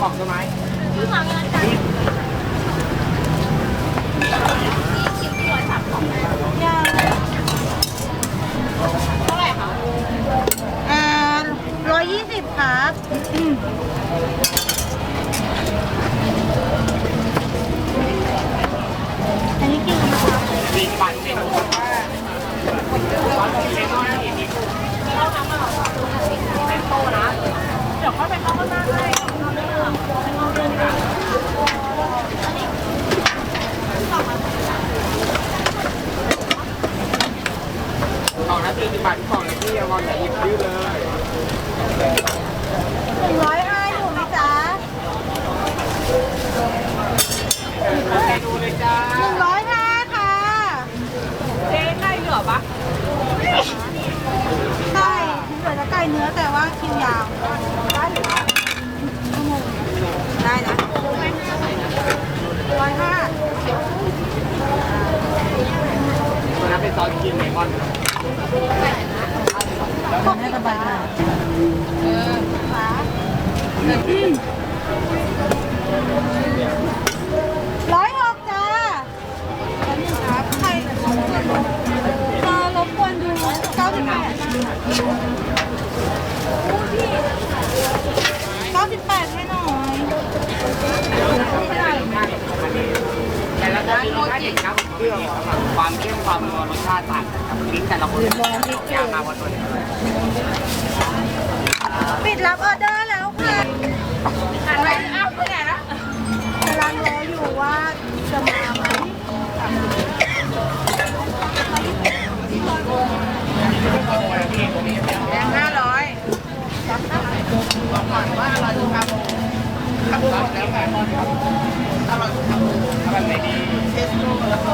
ของใช่ไหมซื้อมาเงินจ่ายนี่คิดที่ร้อยสามของยังเท่าไหร่คะอ่าร้อยยี่สิบครับอืมอันนี้กินกันนะครับสี่บาทสี่บาทเดี๋ยวค่อยไปเข้าข้างน้าให้ของละสี่สิบบาทของละที่เอางไหนหยิบยื้อเลย หนึ่งร้อยห้าอยู่ไหมจ๊ะ เมนูเลยจ้า หนึ่งร้อยห้าค่ะ เจ๊ได้เหลือปะ ไก่เหลือแต่ไก่เนื้อแต่ว่าคิวยาวได้หรือเปล่าชั่วโมงได้นะร้อยห้า ตัวนั้นเป็นซอสกินเลมอน ขอบให้สบายค่ะเออร้อยหกจ้าแล้วนี่ครับใครมารบกวนดูเก้าสิบแปดเก้าสิบแปดให้หน่อย แต่ ละตัวมีรสชาติเอกลักษณ์เครื่องความเข้มความนัวรสชาติต่างกันครับลิ้นแต่ละคนอยากมาบนตัวนี้ปิดรับออเดอร์แล้วค่ะหันไปอ้าวไปไหนละกำลังรออยู่ว่าจะมา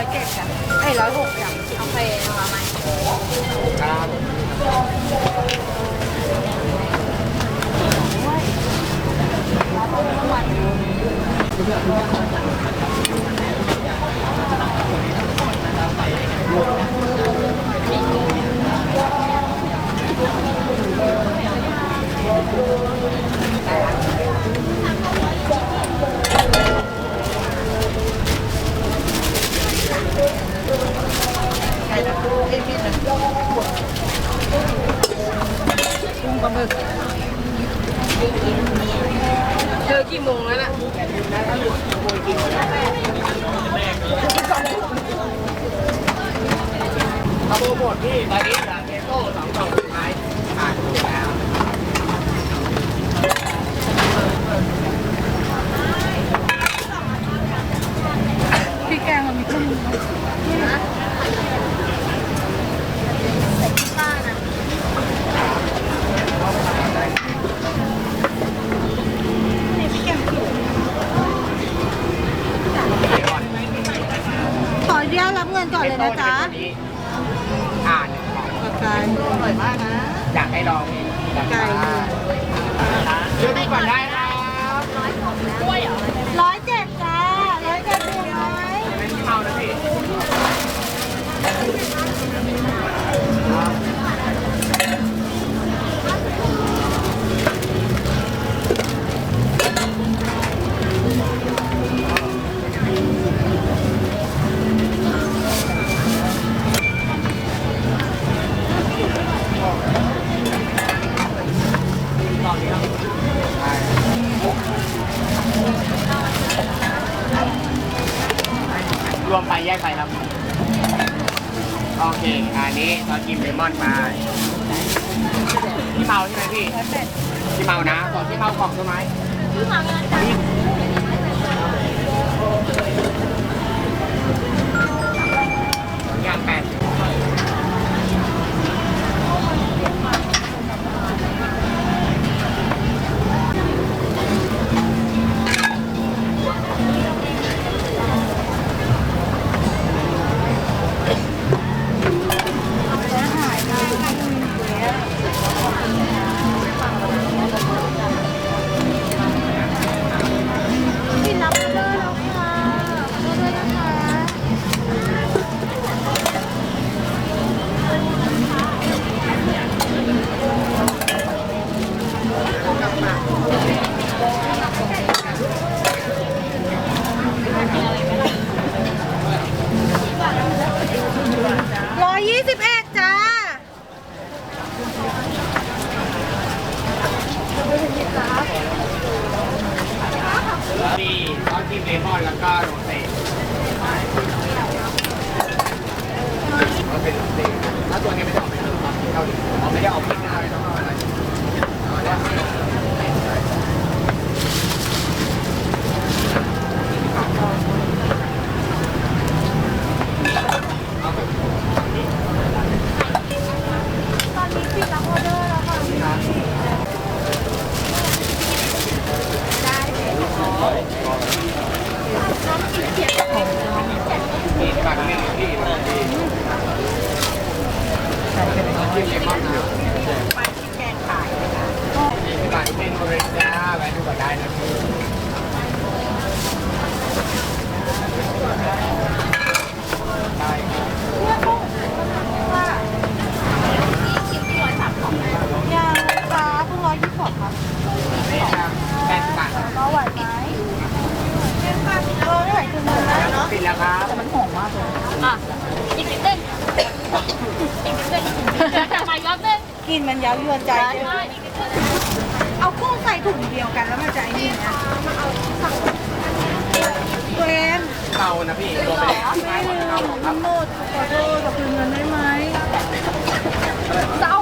ร้อยเจ็ดจ้ะไอ้ร้อยหกจ้ะเอาไปมาใหม่ครั ปลาหมึกเจอกี่โมงแล้วน่ะเอาโปรโมทพี่ไปนนี้เหลือเทโต้สองกล่องสุดท้ายอ่านถูกแล้ว พี่แกงมันมีเครื่องมือไหม ป้าน่ะ นี่พี่แกงผิวขออนุญาตรับเงิน ก่อนเลยนะจ๊ะอ่านหนึ่งกล่องปากกาอร่อยมากนะ อยากให้ลองเองอยากไก่ช่วยดูก่อนได้ครั รวมไปแยกไปครับ โอเค อันนี้เรากินเลมอนไปที่เมาใช่ไหมพี่ที่เมานะบอกที่เมากล่องใช่ไหมซื้อมา เขาไม่ได้ออกเป็นอะไรต้องเอาอะไรเอาเนี่ย ตอนนี้ปิดรับออเดอร์แล้วค่ะพี่ นี่ปากนี่ที่ที่ที่เลมอนอยู่ไปที่แกงขายนะคะนี่ปาก เมนูเลยจ้าแวะดูก่อนได้นะได้ครับยังค่ะเพิ่งร้อยยี่สิบครับนี่ครับแปดสิบบาทครับเราไหวไหมเราไม่ไหวคือมันนะเนาะปิดแล้วครับอะอีกนิดนึงอีกนิดนึงจะมายอบนึงกลินมันเย้ายวนใจใช่ไหม อีกนิด ส่ถุงเดียวกันแล้วมันจะไอ้นี่นะตัวเองเตานะพี่ตัวไม่ได้ไม่ลืมทั้งหมดขอโทษขอคืนเงินได้ไหมเศร้า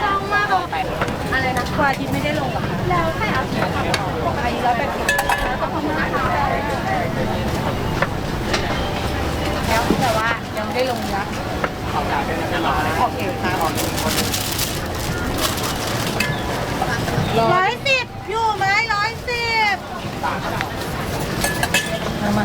เศร้ามากเลยอะไรนะควาทิตไม่ได้ลงหรอคะแล้วแต่เอาสีขาวอายุร้อยแปดสิบแล้วก็พม่าแล้วแต่ว่ายังไม่ได้ลงนะเขาจ่ายเป็นเงินหล่อเลยโอเคครับร้อยสิบอยู่ไหมร้อยสิบ มา